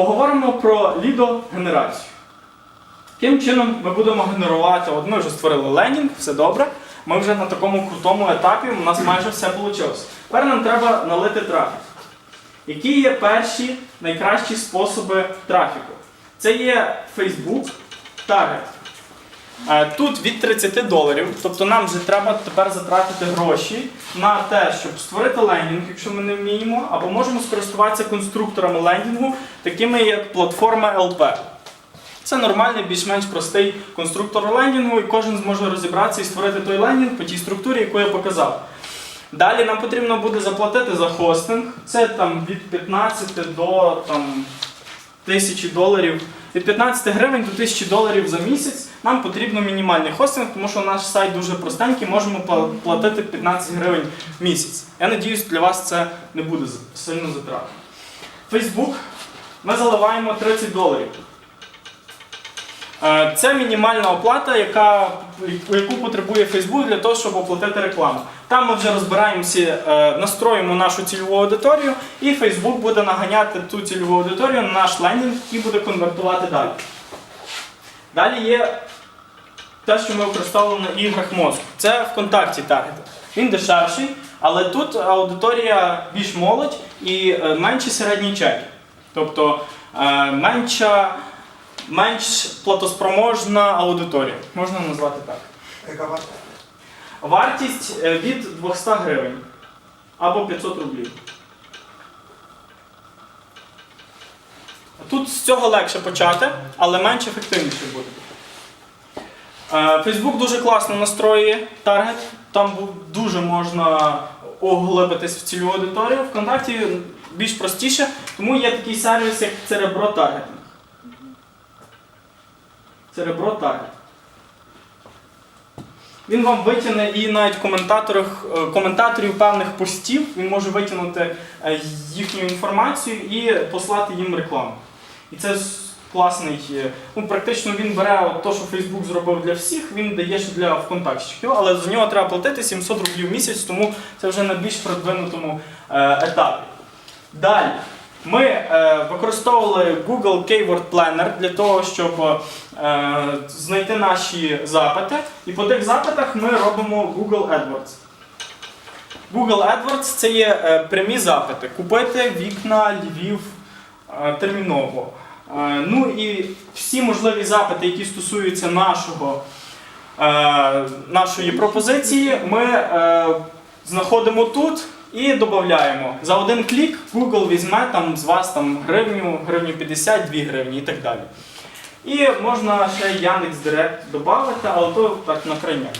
Поговоримо про лідогенерацію. Яким чином ми будемо генерувати? От ми вже створили ленінг, все добре. Ми вже на такому крутому етапі, у нас майже все вийшло. Тепер нам треба налити трафік. Які є перші найкращі способи трафіку? Це є Facebook, Target. Е, Тут від 30 доларів, тобто нам вже треба тепер затратити гроші на те, щоб створити лендінг, якщо ми не вміємо, або можемо скористуватися конструкторами лендінгу, такими як платформа LP. Це нормальний, більш-менш простий конструктор лендінгу, і кожен зможе розібратися і створити той лендінг по тій структурі, яку я показав. Далі нам потрібно буде заплатити за хостинг. Це там від 15 до там, 1000 доларів. Від 15 гривень до 1000 доларів за місяць нам потрібно мінімальний хостинг, тому що наш сайт дуже простенький, можемо платити 15 гривень в місяць. Я надіюсь, для вас це не буде сильно затратно. Facebook ми заливаємо 30 доларів. Е, Це мінімальна оплата, яка, яку потребує Facebook для того, щоб оплатити рекламу. Там ми вже розбираємося, е, настроїмо нашу цільову аудиторію, і Facebook буде наганяти ту цільову аудиторію на наш лендінг і буде конвертувати далі. Далі є те, що ми використовуємо на іграх мозку. Це ВКонтакті таргетинг. Він дешевший, але тут аудиторія більш молодь і е, менші середні чеки. Тобто менша, менш платоспроможна аудиторія. Можна назвати так. Яка варта? Вартість е, від 200 гривень або 500 рублів. Тут з цього легше почати, але менш ефективніше буде. Facebook дуже класно настроює таргет. Там дуже можна оглибитись в цільову аудиторію. Вконтакті більш простіше, тому є такий сервіс, як Cerebro Targeting. Cerebro Targeting. Він вам витягне і навіть коментаторах, е, коментаторів певних постів, він може витягнути е, їхню інформацію і послати їм рекламу. І це класний. е, Ну, практично він бере те, що Facebook зробив для всіх, він дає ще для ВКонтактщиків, але за нього треба платити 700 рублів в місяць, тому це вже на більш продвинутому етапі. Далі. Ми е, використовували Google Keyword Planner для того, щоб е, знайти наші запити. І по тих запитах ми робимо Google AdWords. Google AdWords це є е, прямі запити. Купити вікна Львів е, терміново. Е, ну і всі можливі запити, які стосуються нашого, е, нашої пропозиції, ми е, знаходимо тут і додаємо. За один клік Google візьме там, з вас там, гривню, гривню 50, 2 гривні і так далі. І можна ще Яндекс Директ додати, але то так на крайняк.